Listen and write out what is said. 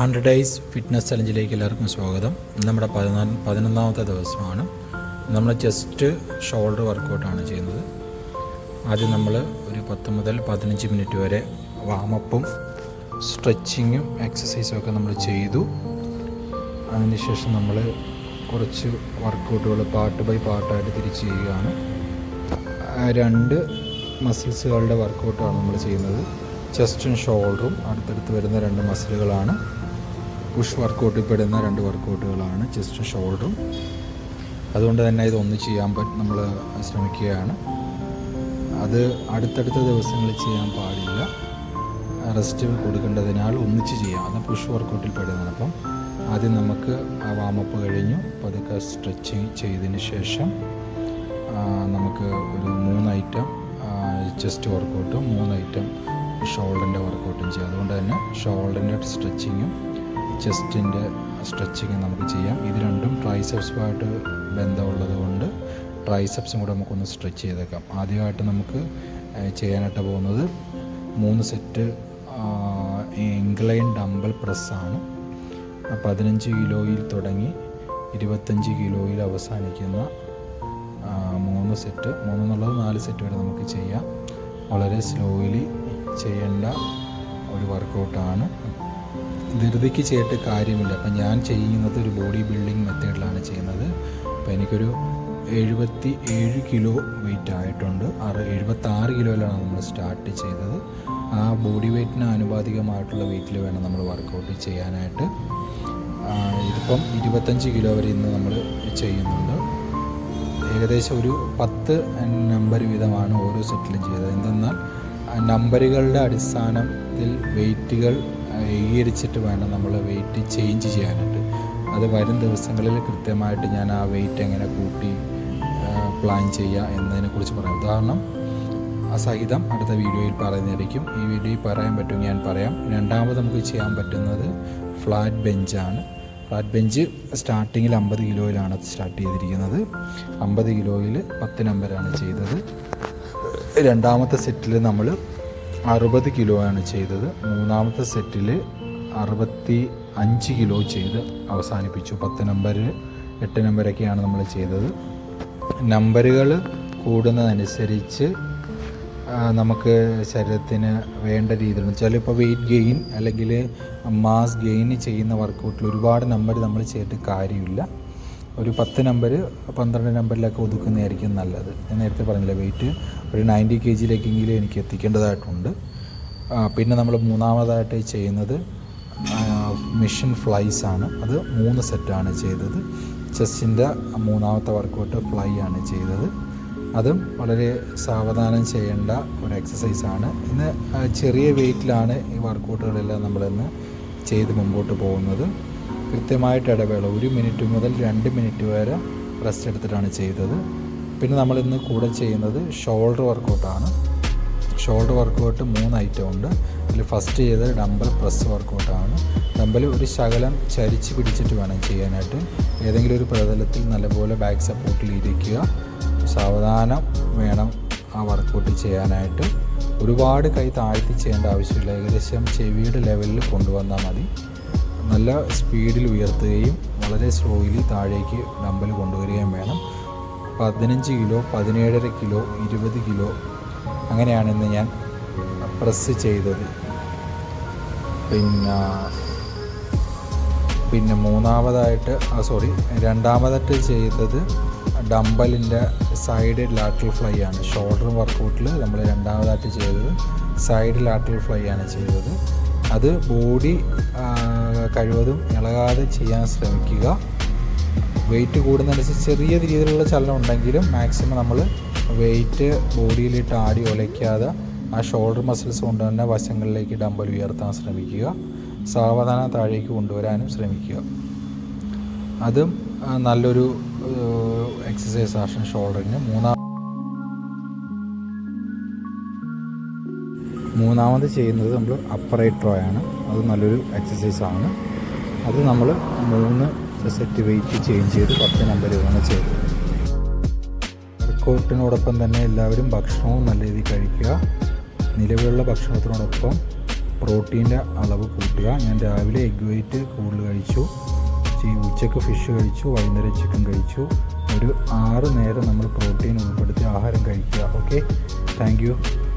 Hundred days fitness ചലഞ്ചിലേക്ക് എല്ലാവർക്കും സ്വാഗതം. നമ്മുടെ പതിനാല് പതിനൊന്നാമത്തെ ദിവസമാണ്. നമ്മൾ ജസ്റ്റ് ഷോൾഡർ വർക്കൗട്ടാണ് ചെയ്യുന്നത്. ആദ്യം നമ്മൾ ഒരു പത്ത് മുതൽ പതിനഞ്ച് മിനിറ്റ് വരെ വാമപ്പും സ്ട്രെച്ചിങ്ങും എക്സസൈസും ഒക്കെ നമ്മൾ ചെയ്തു. അതിനുശേഷം നമ്മൾ കുറച്ച് വർക്കൗട്ടുകൾ പാർട്ട് ബൈ പാർട്ടായിട്ട് തിരിച്ച് ചെയ്യുകയാണ്. രണ്ട് മസിൽസുകളുടെ വർക്കൗട്ടാണ് നമ്മൾ ചെയ്യുന്നത്. ചെസ്റ്റും ഷോൾഡറും അടുത്തടുത്ത് വരുന്ന രണ്ട് മസിലുകളാണ് പുഷ് വർക്കൗട്ടിൽ പെടുന്ന രണ്ട് വർക്കൗട്ടുകളാണ് ചെസ്റ്റും ഷോൾഡറും അതുകൊണ്ട് തന്നെ ഇതൊന്ന് ചെയ്യാൻ പറ്റും നമ്മൾ ശ്രമിക്കുകയാണ്. അത് അടുത്തടുത്ത ദിവസങ്ങളിൽ ചെയ്യാൻ പാടില്ല. റെസ്റ്റ് കൊടുക്കേണ്ടതിനാൽ ഒന്നിച്ച് ചെയ്യാം. അത് പുഷ് വർക്കൗട്ടിൽ പെടുന്നതാണ്. അപ്പം ആദ്യം നമുക്ക് ആ വാമപ്പ് കഴിഞ്ഞു. പതുക്കെ സ്ട്രെച്ചിങ് ചെയ്തതിന് ശേഷം നമുക്ക് ഒരു മൂന്ന് ഐറ്റം ചെസ്റ്റ് വർക്കൗട്ടും മൂന്ന് ഐറ്റം ഷോൾഡറിന്റെ വർക്കൗട്ടും ചെയ്യാം. അതുകൊണ്ട് തന്നെ ഷോൾഡറിന്റെ സ്ട്രെച്ചിങ്ങും ചെസ്റ്റിന്റെ സ്ട്രെച്ചിങ് നമുക്ക് ചെയ്യാം. ഇത് രണ്ടും ട്രൈസെപ്സുമായിട്ട് ബന്ധമുള്ളത് കൊണ്ട് ട്രൈസെപ്സും കൂടെ നമുക്കൊന്ന് സ്ട്രെച്ച് ചെയ്തേക്കാം. ആദ്യമായിട്ട് നമുക്ക് ചെയ്യാനായിട്ട് പോകുന്നത് മൂന്ന് സെറ്റ് ഇംഗ്ലൈൻ ഡംബൽ പ്രസ്സാണ്. പതിനഞ്ച് കിലോയിൽ തുടങ്ങി ഇരുപത്തഞ്ച് കിലോയിൽ അവസാനിക്കുന്ന മൂന്ന് സെറ്റ്. മൂന്നെന്നുള്ളത് നാല് സെറ്റ് വരെ നമുക്ക് ചെയ്യാം. വളരെ സ്ലോയിലി ചെയ്യേണ്ട ഒരു വർക്കൗട്ടാണ് ധൃതിക്ക് ചെയ്തിട്ട് കാര്യമില്ല. അപ്പം ഞാൻ ചെയ്യുന്നത് ഒരു ബോഡി ബിൽഡിംഗ് മെത്തേഡിലാണ് ചെയ്യുന്നത്. അപ്പോൾ എനിക്കൊരു എഴുപത്തി ഏഴ് കിലോ വെയിറ്റ് ആയിട്ടുണ്ട്. ആറ് എഴുപത്താറ് കിലോയിലാണ് നമ്മൾ സ്റ്റാർട്ട് ചെയ്തത്. ആ ബോഡി വെയ്റ്റിന് ആനുപാതികമായിട്ടുള്ള വെയിറ്റിൽ വേണം നമ്മൾ വർക്കൗട്ട് ചെയ്യാനായിട്ട്. ഇതിപ്പം ഇരുപത്തഞ്ച് കിലോ വരെ ഇന്ന് നമ്മൾ ചെയ്യുന്നുണ്ട്. ഏകദേശം ഒരു പത്ത് നമ്പർ വീതമാണ് ഓരോ സെറ്റിലും ചെയ്തത്. എന്തെന്നാൽ നമ്പറുകളുടെ അടിസ്ഥാനത്തിൽ വെയിറ്റുകൾ ഏകീകരിച്ചിട്ട് വേണം നമ്മൾ വെയിറ്റ് ചേഞ്ച് ചെയ്യാനായിട്ട്. അത് വരും ദിവസങ്ങളിൽ കൃത്യമായിട്ട് ഞാൻ ആ വെയിറ്റ് എങ്ങനെ കൂട്ടി പ്ലാൻ ചെയ്യുക എന്നതിനെക്കുറിച്ച് പറയാം. ഉദാഹരണം സഹിതം അടുത്ത വീഡിയോയിൽ പറയുന്നതായിരിക്കും. ഈ വീഡിയോയിൽ പറയാൻ പറ്റും ഞാൻ പറയാം. രണ്ടാമത് നമുക്ക് ചെയ്യാൻ പറ്റുന്നത് ഫ്ലാറ്റ് ബെഞ്ചാണ് ഫ്ലാറ്റ് ബെഞ്ച് സ്റ്റാർട്ടിങ്ങിൽ അമ്പത് കിലോയിലാണ് സ്റ്റാർട്ട് ചെയ്തിരിക്കുന്നത്. അമ്പത് കിലോയിൽ പത്ത് നമ്പരാണ് ചെയ്തത്. രണ്ടാമത്തെ സെറ്റിൽ നമ്മൾ അറുപത് കിലോ ആണ് ചെയ്തത്. മൂന്നാമത്തെ സെറ്റിൽ അറുപത്തി അഞ്ച് കിലോ ചെയ്ത് അവസാനിപ്പിച്ചു. പത്ത് നമ്പർ എട്ട് നമ്പരൊക്കെയാണ് നമ്മൾ ചെയ്തത്. നമ്പറുകൾ കൂടുന്നതനുസരിച്ച് നമുക്ക് ശരീരത്തിന് വേണ്ട രീതിയിൽ വെച്ചാൽ ഇപ്പോൾ വെയിറ്റ് ഗെയിൻ അല്ലെങ്കിൽ മാസ് ഗെയിൻ ചെയ്യുന്ന വർക്കൗട്ടിൽ ഒരുപാട് നമ്പർ നമ്മൾ ചെയ്തിട്ട് കാര്യമില്ല. ഒരു പത്ത് നമ്പർ പന്ത്രണ്ട് നമ്പറിലൊക്കെ ഒതുക്കുന്നതായിരിക്കും നല്ലത്. ഞാൻ നേരത്തെ പറഞ്ഞില്ല വെയിറ്റ് ഒരു നയന്റി കെ ജിയിലേക്കെങ്കിലും എനിക്ക് എത്തിക്കേണ്ടതായിട്ടുണ്ട്. പിന്നെ നമ്മൾ മൂന്നാമതായിട്ട് ചെയ്യുന്നത് മിഷൻ ഫ്ലൈസ് ആണ്. അത് മൂന്ന് സെറ്റാണ് ചെയ്തത്. ചെസ്റ്റിന്റെ മൂന്നാമത്തെ വർക്കൗട്ട് ഫ്ലൈ ആണ് ചെയ്തത്. അതും വളരെ സാവധാനം ചെയ്യേണ്ട ഒരു എക്സസൈസാണ് ഇന്ന് ചെറിയ വെയിറ്റിലാണ് ഈ വർക്കൗട്ടുകളെല്ലാം നമ്മളിന്ന് ചെയ്ത് മുമ്പോട്ട് പോകുന്നത്. കൃത്യമായിട്ട് ഇടവേള. ഒരു മിനിറ്റ് മുതൽ രണ്ട് മിനിറ്റ് വരെ റെസ്റ്റ് എടുത്തിട്ടാണ് ചെയ്തത്. പിന്നെ നമ്മൾ ഇന്ന് കൂടെ ചെയ്യുന്നത് ഷോൾഡർ വർക്കൗട്ടാണ് ഷോൾഡർ വർക്കൗട്ട് മൂന്ന് ഐറ്റം ഉണ്ട്. അതിൽ ഫസ്റ്റ് ചെയ്തത് ഡമ്പൽ പ്രസ് വർക്കൗട്ടാണ് ഡമ്പൽ ഒരു ശകലം ചരിച്ച് പിടിച്ചിട്ട് വേണം ചെയ്യാനായിട്ട്. ഏതെങ്കിലും ഒരു പ്രതലത്തിൽ നല്ലപോലെ ബാക്ക് സപ്പോർട്ടിൽ ഇരിക്കുക. സാവധാനം വേണം ആ വർക്കൗട്ട് ചെയ്യാനായിട്ട്. ഒരുപാട് കൈ താഴ്ത്തി ചെയ്യേണ്ട ആവശ്യമില്ല. ഏകദേശം ചെവിയുടെ ലെവലിൽ കൊണ്ടുവന്നാൽ മതി. നല്ല സ്പീഡിൽ ഉയർത്തുകയും വളരെ സ്ലോയിലി താഴേക്ക് ഡമ്പൽ കൊണ്ടുവരികയും വേണം. പതിനഞ്ച് കിലോ പതിനേഴര കിലോ ഇരുപത് കിലോ അങ്ങനെയാണ് ഇന്ന് ഞാൻ പ്രസ് ചെയ്തത്. പിന്നെ പിന്നെ മൂന്നാമതായിട്ട് ആ സോറി രണ്ടാമതായിട്ട് ചെയ്തത് ഡമ്പലിന്റെ സൈഡ് ലാറ്ററൽ ഫ്ലൈ ആണ്. ഷോൾഡർ വർക്കൗട്ടിൽ നമ്മൾ രണ്ടാമതായിട്ട് ചെയ്തത് സൈഡ് ലാറ്ററൽ ഫ്ലൈ ആണ് ചെയ്തത്. അത് ബോഡി കഴിവതും ഇളകാതെ ചെയ്യാൻ ശ്രമിക്കുക. വെയിറ്റ് കൂടുന്നതനുസരിച്ച് ചെറിയ രീതിയിലുള്ള ചലനം ഉണ്ടെങ്കിലും മാക്സിമം നമ്മൾ വെയിറ്റ് ബോഡിയിലിട്ട് ആടി ഒലയ്ക്കാതെ ആ ഷോൾഡർ മസിൽസ് കൊണ്ട് തന്നെ വശങ്ങളിലേക്ക് ഡമ്പൽ ഉയർത്താൻ ശ്രമിക്കുക. സാവധാനം താഴേക്ക് കൊണ്ടുവരാനും ശ്രമിക്കുക. അതും നല്ലൊരു എക്സസൈസ് ആഷൻ ഷോൾഡറിന് മൂന്നാം മൂന്നാമത് ചെയ്യുന്നത് നമ്മൾ അപ്പറേറ്റ് ആണ്. അത് നല്ലൊരു എക്സസൈസ് ആണ്. അത് നമ്മൾ മൂന്ന് സെറ്റ് വെയിറ്റ് ചേഞ്ച് ചെയ്ത് പത്ത് നമ്പർ ആണ് ചെയ്തത്. വർക്കൗട്ടിനോടൊപ്പം തന്നെ എല്ലാവരും ഭക്ഷണവും നല്ല രീതിയിൽ കഴിക്കുക. നിലവിലുള്ള ഭക്ഷണത്തിനോടൊപ്പം പ്രോട്ടീന്റെ അളവ് കൂട്ടുക. ഞാൻ രാവിലെ എഗ് വൈറ്റ് കൂടുതൽ കഴിച്ചു. ഉച്ചയ്ക്ക് ഫിഷ് കഴിച്ചു. വൈകുന്നേരം ചിക്കൻ കഴിച്ചു. ഒരു ആറ് നേരം നമ്മൾ പ്രോട്ടീൻ ഉൾപ്പെടുത്തി ആഹാരം കഴിക്കുക. Okay thank